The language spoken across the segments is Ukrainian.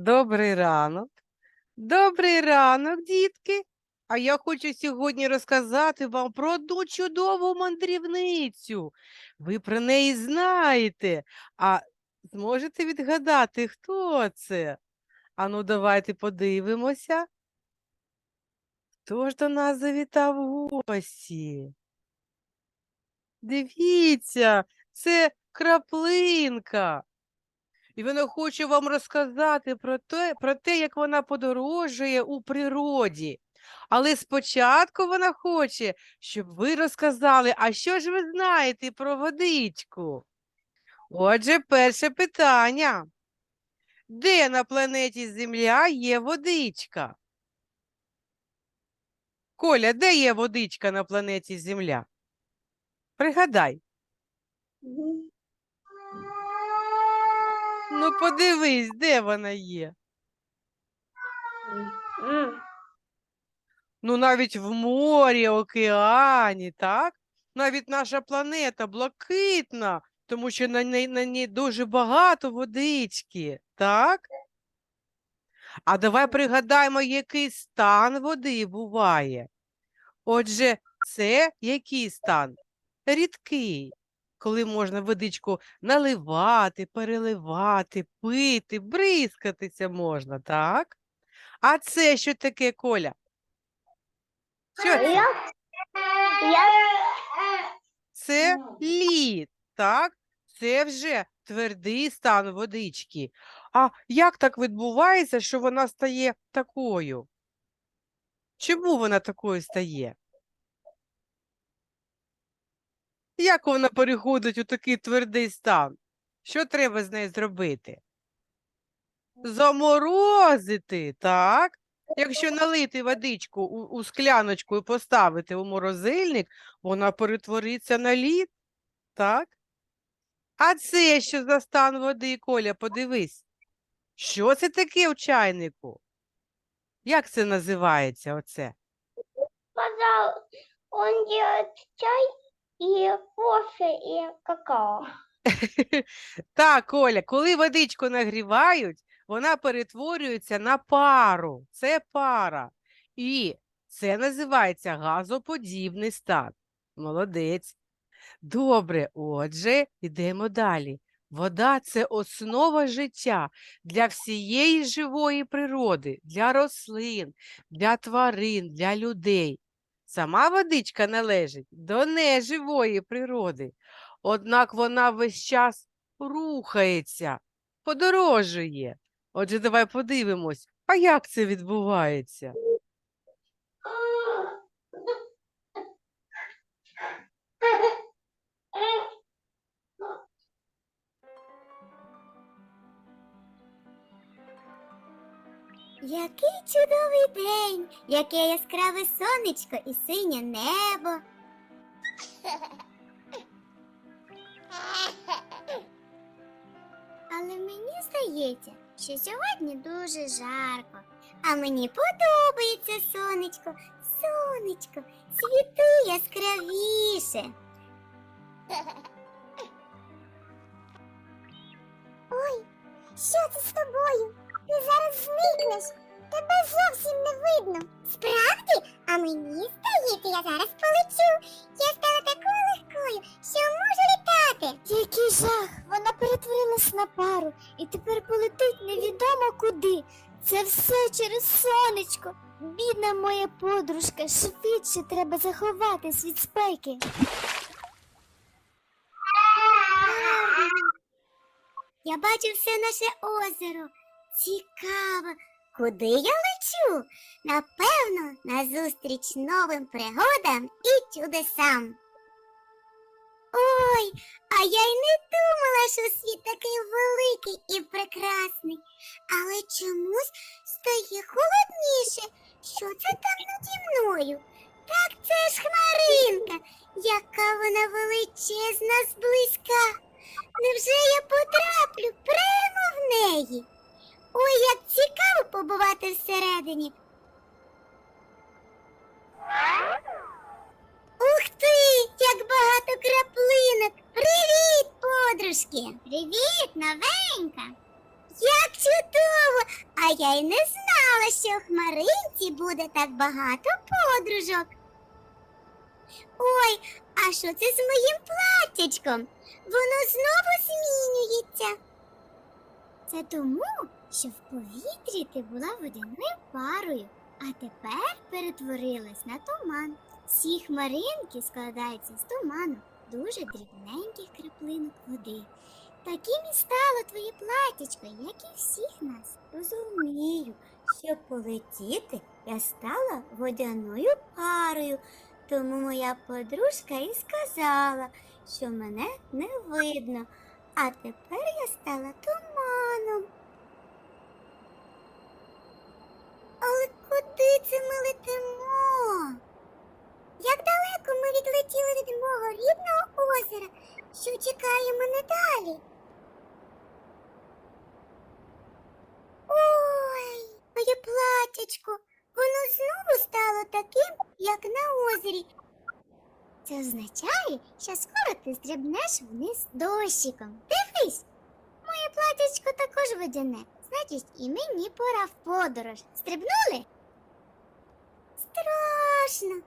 Добрий ранок. Добрий ранок, дітки. А я хочу сьогодні розказати вам про одну чудову мандрівницю. Ви про неї знаєте, а зможете відгадати, хто це? Ану, давайте подивимося. Хто ж до нас завітав гості? Дивіться, це краплинка. І вона хоче вам розказати про те, про те, як вона подорожує у природі. Але спочатку вона хоче, щоб ви розказали, а що ж ви знаєте про водичку? Отже, перше питання. Де на планеті Земля є водичка? Коля, де є водичка на планеті Земля? Пригадай. Ну, подивись, де вона є. Ну, навіть в морі, океані, так? Навіть наша планета блакитна, тому що на ній, на ній дуже багато водички, так? А давай пригадаємо, який стан води буває. Отже, це який стан? Рідкий, коли можна водичку наливати, переливати, пити, бризкатися можна, так? А це що таке, Коля? Що це? Я, я, Це лід, так? Це вже твердий стан водички. А як так відбувається, що вона стає такою? Чому вона такою стає? Як вона переходить у такий твердий стан? Що треба з нею зробити? Заморозити, так? Якщо налити водичку у, у скляночку і поставити у морозильник, вона перетвориться на лід, так? А це що за стан води, Коля, подивись. Що це таке у чайнику? Як це називається оце? сказал, он чай и кофе и какао. Так, Коля, коли водичку нагрівають, вона перетворюється на пару. Це пара. І це називається газоподібний стан. Молодець. Добре, отже, йдемо далі. Вода це основа життя для всієї живої природи, для рослин, для тварин, для людей. Сама водичка належить до неживої природи, однак вона весь час рухається, подорожує. Отже, давай подивимось, а як це відбувається? Який чудовий день, яке яскраве сонечко і синє небо. Але мені здається, що сьогодні дуже жарко. А мені подобається сонечко, сонечко, світи яскравіше. Ой, що це з тобою? Подружка, швидше треба заховатись від спеки. Я бачу все наше озеро. Цікаво, куди я лечу? Напевно, назустріч новим пригодам і чудесам. Ой, а я й не думала, що світ такий великий і прекрасний. Але чомусь стає холодніше. Що це наді мною? Так це ж хмаринка, яка вона величезна зблизька. Невже я потраплю прямо в неї? Ой, як цікаво побувати всередині. Ух ти, як багато краплинок. Привіт, подружки. Привіт, новенька. Як чудово! А я й не знала, що в хмаринці буде так багато подружок. Ой, а що це з моїм платтячком? Воно знову змінюється. Це тому, що в повітрі ти була водяною парою, а тепер перетворилась на туман. Всі хмаринки складаються з туману, дуже дрібненьких краплинок води. Таким і стало твоє платячко, як і всіх нас. Розумію, щоб полетіти, я стала водяною парою. Тому моя подружка і сказала, що мене не видно, а тепер я стала туманом. Але куди це ми летимо? Як далеко ми відлетіли від мого рідного озера, що чекає мене далі? Ой, моє платячко, воно знову стало таким, як на озері. Це означає, що скоро ти стрибнеш вниз дощиком. Дивись, моє платячко також водяне. Значить, і мені пора в подорож. Стрибнули? Страшно.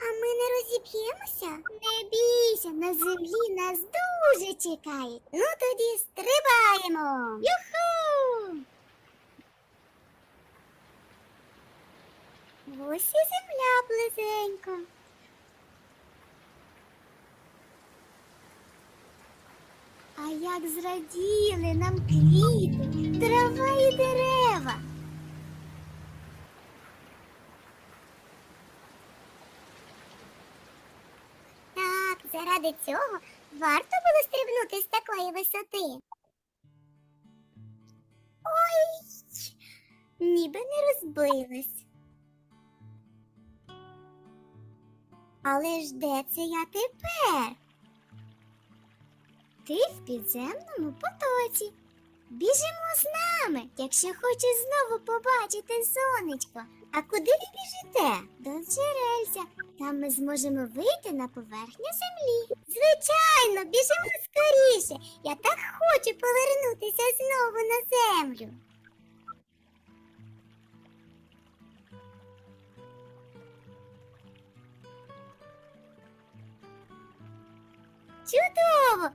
А ми не розіб'ємося? Не бійся, на землі нас дуже чекають. Ну тоді стрибаємо. Юху! Ось і земля близенько. А як зраділи нам квіти, трава і дерева. Так, заради цього варто було стрибнути з такої висоти. Ой, ніби не розбилась. Але ж де це я тепер? Ти в підземному потоці. Біжимо з нами, якщо хочеш знову побачити сонечко. А куди ви біжите? До джерельця. Там ми зможемо вийти на поверхню землі. Звичайно, біжимо скоріше. Я так хочу повернутися знову на землю. Чудово!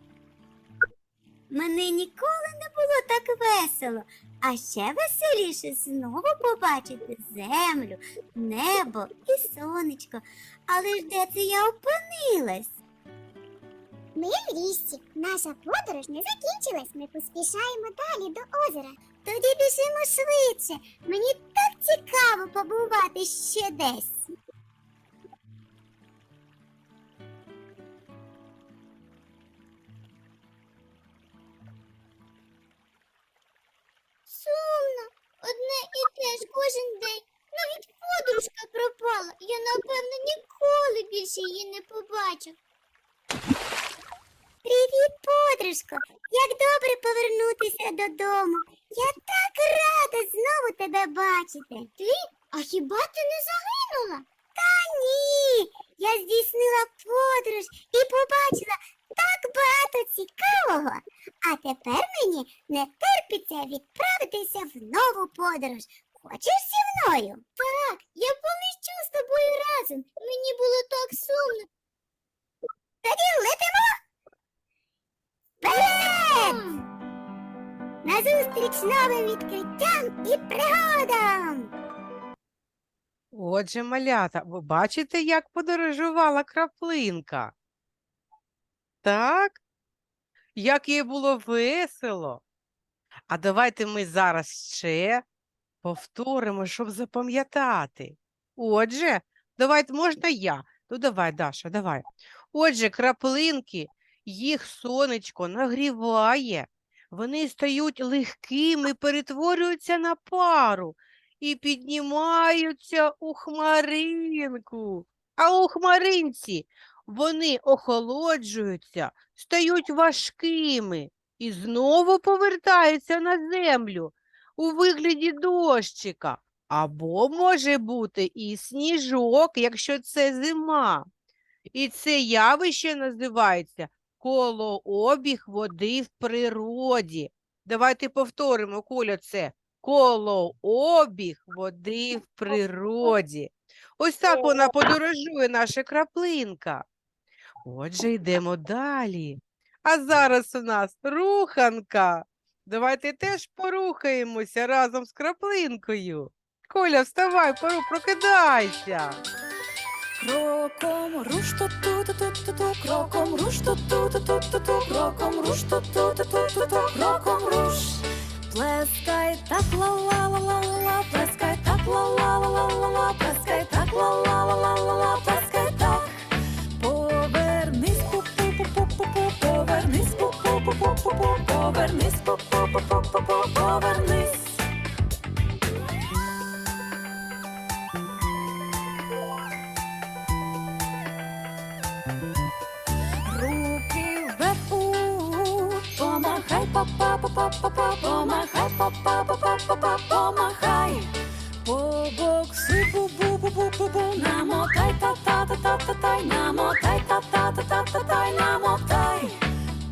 Мене ніколи не було так весело, а ще веселіше знову побачити землю, небо і сонечко. Але ж де це я опинилась? Ми в річці. Наша подорож не закінчилась. Ми поспішаємо далі до озера. Тоді біжимо швидше. Мені так цікаво побувати ще десь. Одне і те ж кожен день. Навіть подружка пропала. Я, напевно, ніколи більше її не побачу. Привіт, подружко! Як добре повернутися додому. Я так рада знову тебе бачити. Ти? А хіба ти не загинула? Та ні. Я здійснила подорож і побачила так багато цікавого. А тепер мені не терпиться відправитися в нову подорож. Хочеш зі мною? Так, я полечу з тобою разом. Мені було так сумно. Тоді летимо. Вперед! Назустріч новим відкриттям і пригодам! Отже, малята, ви бачите, як подорожувала краплинка? Так? Як їй було весело. А давайте ми зараз ще повторимо, щоб запам'ятати. Отже, давайте можна я. Ну давай, Даша, давай. Отже, краплинки, їх сонечко нагріває, вони стають легкими, перетворюються на пару і піднімаються у хмаринку. А у хмаринці вони охолоджуються, стають важкими і знову повертаються на землю у вигляді дощика. Або може бути і сніжок, якщо це зима. І це явище називається колообіг води в природі. Давайте повторимо, Коля, це колообіг води в природі. Ось так вона подорожує, наша краплинка. Отже, йдемо далі. А зараз у нас руханка. Давайте теж порухаємося разом з краплинкою. Коля, вставай, пору, прокидайся. Кроком руш ту ту ту ту ту ту кроком руш ту ту ту ту ту ту кроком руш ту ту ту ту ту ту кроком руш. Плескай так ла ла ла ла ла ла плескай так ла ла ла ла ла ла плескай так ла ла ла ла ла ла плескай так. Повернись помахай, па па па па па па помахай, па па па па па па помахай. Побокси бу бу бу бу бу бу намотай та та та та та тай намотай та та та та та тай намотай.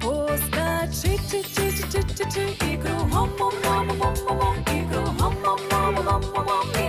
Поскачи чи чи чи чи чи чи і кругом мом мом мом мом і кругом мом мом мом мом мом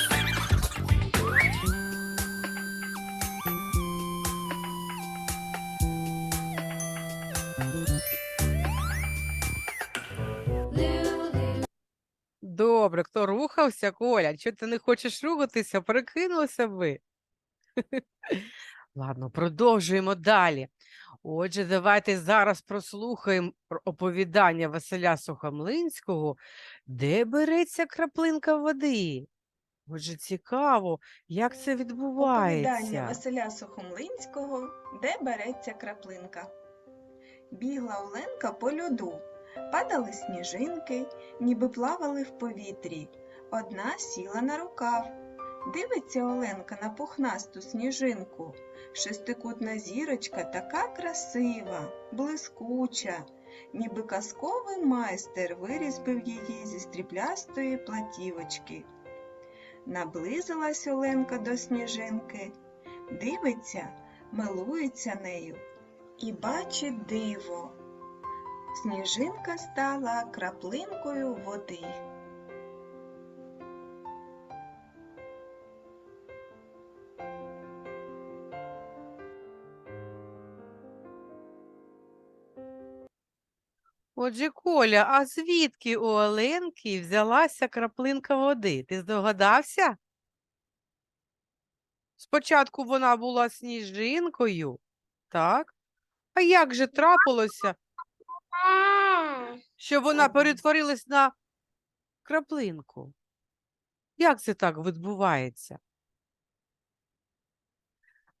Добре, хто рухався, Коля? Чого ти не хочеш рухатися? Перекинулися ви. Ладно, продовжуємо далі. Отже, давайте зараз прослухаємо оповідання Василя Сухомлинського, де береться краплинка води. Отже, цікаво, як це Оповідання відбувається. Василя Сухомлинського, де береться краплинка. Бігла Оленка по льоду, падали сніжинки, ніби плавали в повітрі. Одна сіла на рукав. Дивиться Оленка на пухнасту сніжинку. Шестикутна зірочка така красива, блискуча, ніби казковий майстер вирізбив її зі стріблястої платівочки. Наблизилась Оленка до сніжинки, дивиться, милується нею і бачить диво. Сніжинка стала краплинкою води. Отже, Коля, а звідки у Оленки взялася краплинка води? Ти здогадався? Спочатку вона була сніжинкою, так? А як же трапилося, А, що вона перетворилась на краплинку? Як це так відбувається?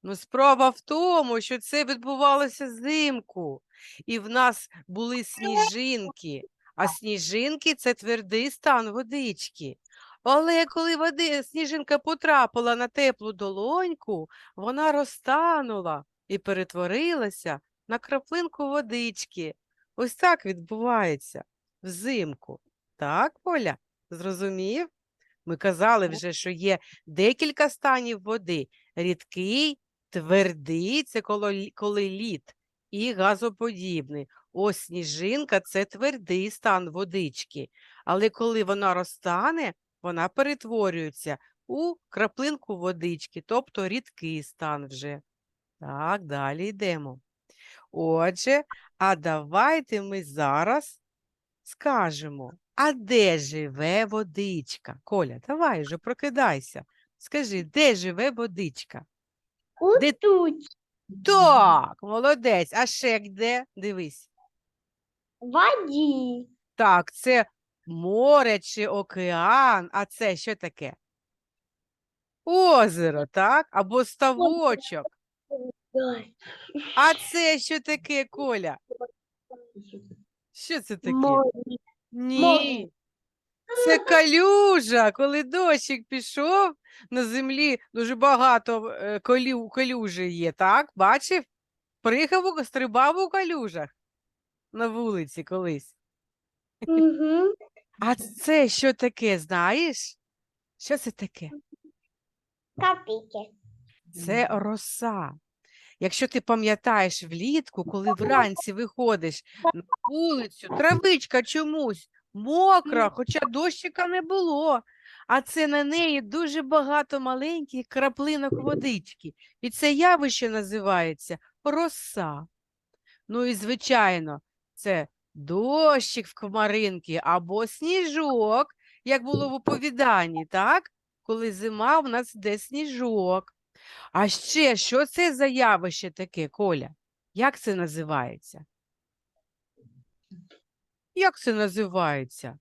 Ну, справа в тому, що це відбувалося взимку, і в нас були сніжинки, а сніжинки це твердий стан водички. Але коли води, сніжинка потрапила на теплу долоньку, вона розтанула і перетворилася на краплинку водички. Ось так відбувається взимку. Так, Поля? Зрозумів? Ми казали вже, що є декілька станів води: рідкий, твердий це коло лі- коли лід, і газоподібний. Ось сніжинка це твердий стан водички. Але коли вона розтане, вона перетворюється у краплинку водички, тобто рідкий стан вже. Так, далі йдемо. Отже, а давайте ми зараз скажемо, а де живе водичка? Коля, давай вже прокидайся. Скажи, де живе водичка? Де- Тут Так, молодець. А ще де? Дивись. воді. Так, це море чи океан, а це що таке? Озеро, так? Або ставочок. А це що таке, Коля? Що це таке? Ні. Це калюжа. Коли дощик пішов, на землі дуже багато е, колю, калюжі є, так? Бачив? Приїхав, стрибав у калюжах на вулиці колись. А це що таке, знаєш? Що це таке? Копейки. Це роса. Якщо ти пам'ятаєш влітку, коли вранці виходиш на вулицю, травичка чомусь мокра, хоча дощика не було. А це на неї дуже багато маленьких краплинок водички. І це явище називається роса. Ну і звичайно, це дощик в хмаринки або сніжок, як було в оповіданні, так? Коли зима, в нас йде сніжок. А ще, що це за явище таке, Коля? Як це називається? Як це називається?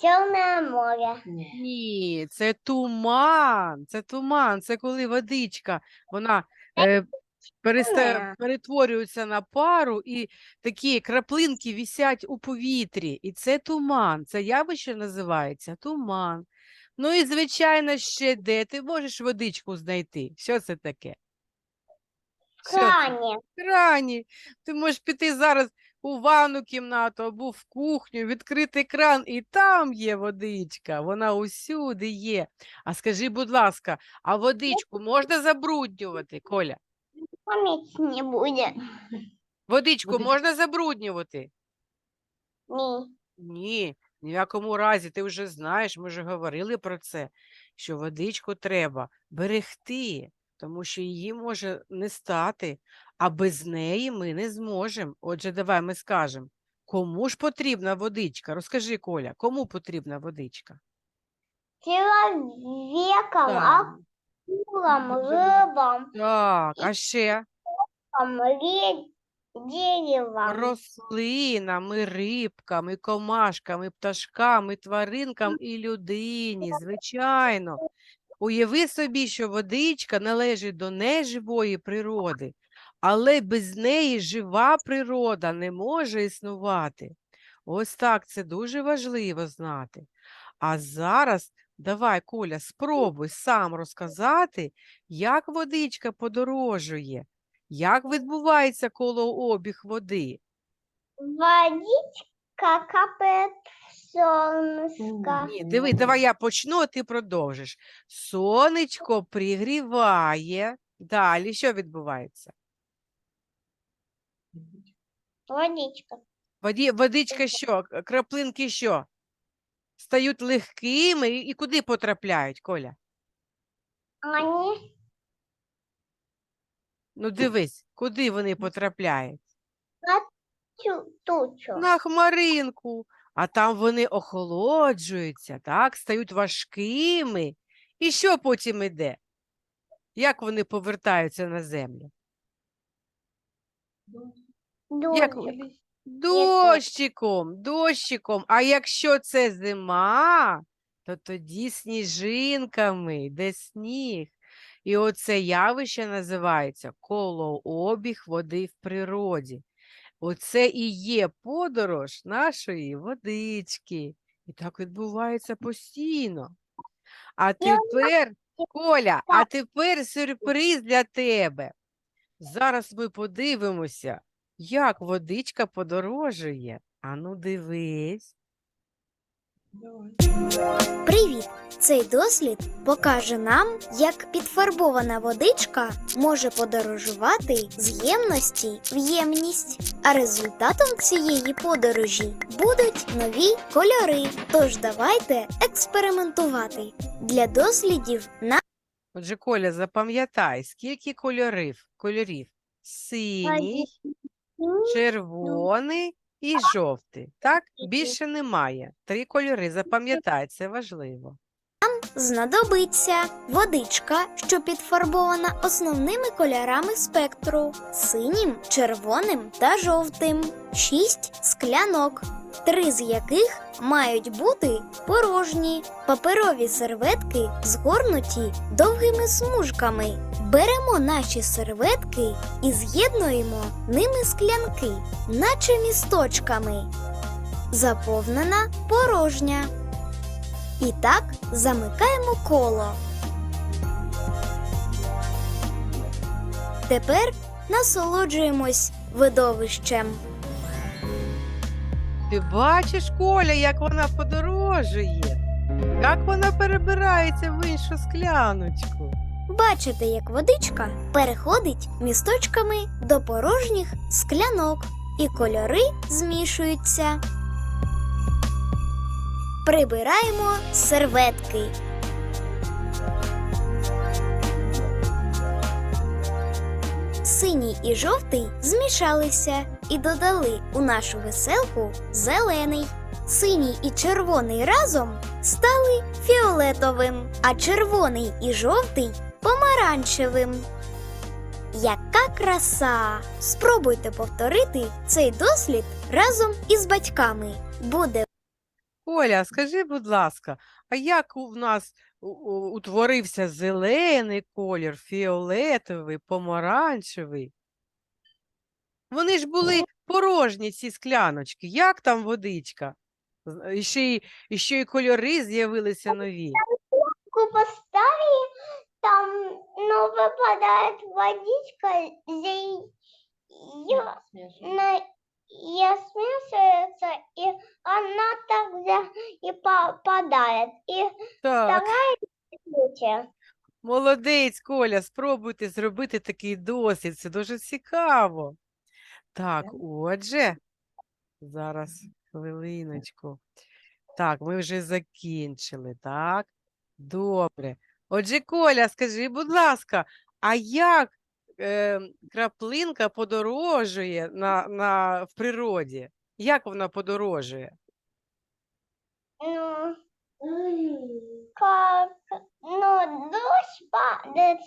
Черное море. Ні, це туман. Це туман. Це коли водичка, вона е, переста... Ні. перетворюється на пару, і такі краплинки вісять у повітрі. І це туман. Це явище називається туман. Ну і, звичайно, ще де ти можеш водичку знайти? Що це таке? Що це? Крані. Ти можеш піти зараз у ванну кімнату або в кухню, відкрити кран, і там є водичка. Вона усюди є. А скажи, будь ласка, а водичку можна забруднювати, Коля? Память не будет. Водичку можна забруднювати? Не. Ні, ні в якому разі. Ти вже знаєш, ми вже говорили про це, що водичку треба берегти, тому що її може не стати, а без неї ми не зможемо. Отже, давай ми скажемо, кому ж потрібна водичка? Розкажи, Коля, кому потрібна водичка? Человеком, Так, акулам, рыбам, так, а ще там, деревом. рослинам, і рибкам, і комашкам, і пташкам, і тваринкам, і людині, звичайно. Уяви собі, що водичка належить до неживої природи, але без неї жива природа не може існувати. Ось так, це дуже важливо знати. А зараз давай, Коля, спробуй сам розказати, як водичка подорожує, як відбувається колообіг води. Водичка капает в. Ні, диви, давай я почну, а ти продовжиш. Сонечко пригріває. Далі що відбувається? Водичка. Воді, водичка що? Краплинки що? Стають легкими і, і куди потрапляють, Коля? Они Ну дивись, куди вони потрапляють? тю- тучу. На хмаринку. А там вони охолоджуються, так, стають важкими. І що потім іде? Як вони повертаються на землю? Як Дождик. Дощиком, дощиком. А якщо це зима, то тоді сніжинками йде сніг. І оце явище називається колообіг води в природі. Оце і є подорож нашої водички. І так відбувається постійно. А тепер, Коля, а тепер сюрприз для тебе. Зараз ми подивимося, як водичка подорожує. Ану, дивись. Привіт! Цей дослід покаже нам, як підфарбована водичка може подорожувати з ємності в ємність. А результатом цієї подорожі будуть нові кольори. Тож давайте експериментувати. Для дослідів на Отже, Коля, запам'ятай, скільки кольорів? Кольорів? Синій, червоний і жовтий. Так? Більше немає. Три кольори. Запам'ятай, це важливо. Знадобиться водичка, що підфарбована основними кольорами спектру синім, червоним та жовтим, 6 склянок, три з яких мають бути порожні. Паперові серветки згорнуті довгими смужками. Беремо наші серветки і з'єднуємо ними склянки, наче місточками. Заповнена порожня. І так замикаємо коло. Тепер насолоджуємось видовищем. Ти бачиш, Коля, як вона подорожує, як вона перебирається в іншу скляночку. Бачите, як водичка переходить місточками до порожніх склянок, і кольори змішуються. Прибираємо серветки. Синій і жовтий змішалися і додали у нашу веселку зелений. Синій і червоний разом стали фіолетовим, а червоний і жовтий помаранчевим. Яка краса! Спробуйте повторити цей дослід разом із батьками. Буде Коля, скажи, будь ласка, а як у нас утворився зелений колір, фіолетовий, помаранчевий? Вони ж були порожні, ці скляночки. Як там водичка? І ще й, і ще й кольори з'явилися нові. Стави, там, ну, выпадает водичка, ее, на, ее смешивается, и она тогда и попадает. И Так, вторая молодець, Коля, спробуйте зробити такий досвід. Це дуже цікаво. Так, отже, зараз хвилиночку. Так, ми вже закінчили, так? Добре. Отже, Коля, скажи, будь ласка, а як е, краплинка подорожує на, на, в природі? Як вона подорожує? Ну, как, ну, дождь падает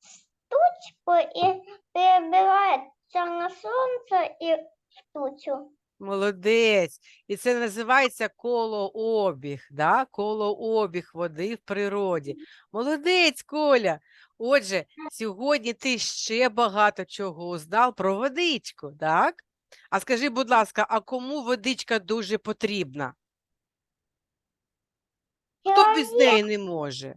с тучку и перебирается на солнце и в тучу. Молодець. І це називається колообіг, да? колообіг води в природі. Молодець, Коля. Отже, сьогодні ти ще багато чого узнав про водичку, так? А скажи, будь ласка, а кому водичка дуже потрібна? Хто без неї не може?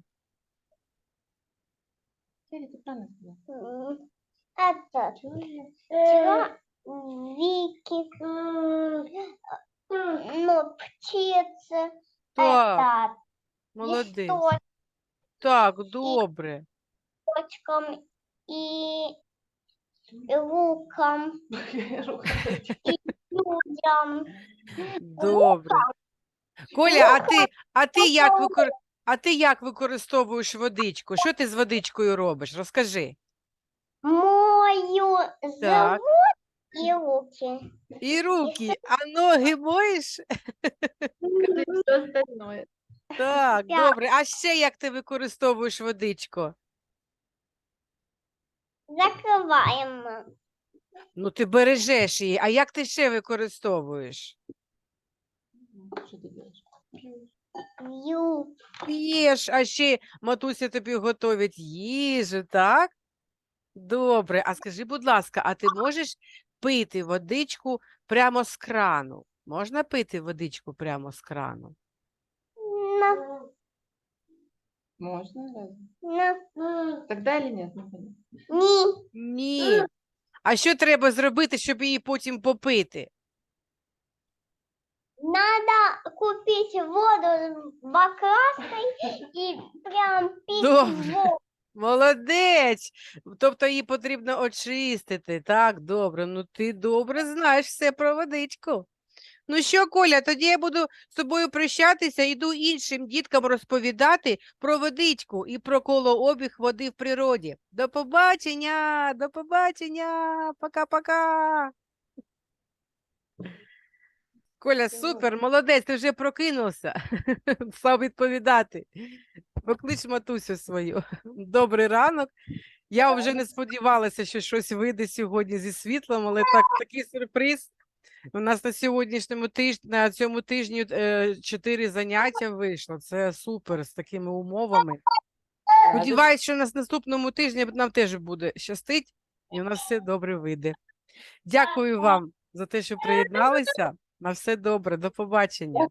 М, Этот, вчера Вики, ну, птицы, Так, этот, молодець. листочком Так, добре. и луком, людям. Добре. Коля, а ти, а ти як викор... а ти як використовуєш водичку? Що ти з водичкою робиш? Розкажи. Мою Так. живот и руки. І руки, а ноги моєш? Все остальное. Так, Так. добре. А ще як ти використовуєш водичку? Закрываем. Ну, ти бережеш її, а як ти ще використовуєш? Пью. П'єш, а ще матуся тобі готовить їжу, так? Добре, а скажи, будь ласка, а ти можеш пити водичку прямо з крану? Можна пити водичку прямо з крану? На, Можно, разве? на, Тогда или нет? Ни. Ні. А що треба зробити, щоб її потім попити? Надо купить воду с баклажкой и прям пить Добре. воду. Молодець. Тобто її потрібно очистити. Так, добре. Ну ти добре знаєш все про водичку. Ну що, Коля, тоді я буду з тобою прощатися, іду іншим діткам розповідати про водичку і про колообіг води в природі. До побачення, до побачення, пока-пока. Коля, супер, молодець, ти вже прокинувся. Став відповідати. Поклич матусю свою. Добрий ранок. Я вже не сподівалася, що щось вийде сьогодні зі світлом, але так, такий сюрприз. У нас на сьогоднішньому тижні, на цьому тижні е, чотири заняття вийшло. Це супер з такими умовами. Сподіваюсь, що на наступному тижні нам теж буде щастить, і у нас все добре вийде. Дякую вам за те, що приєдналися. На все добре, до побачення.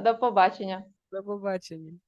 До побачення. До побачення.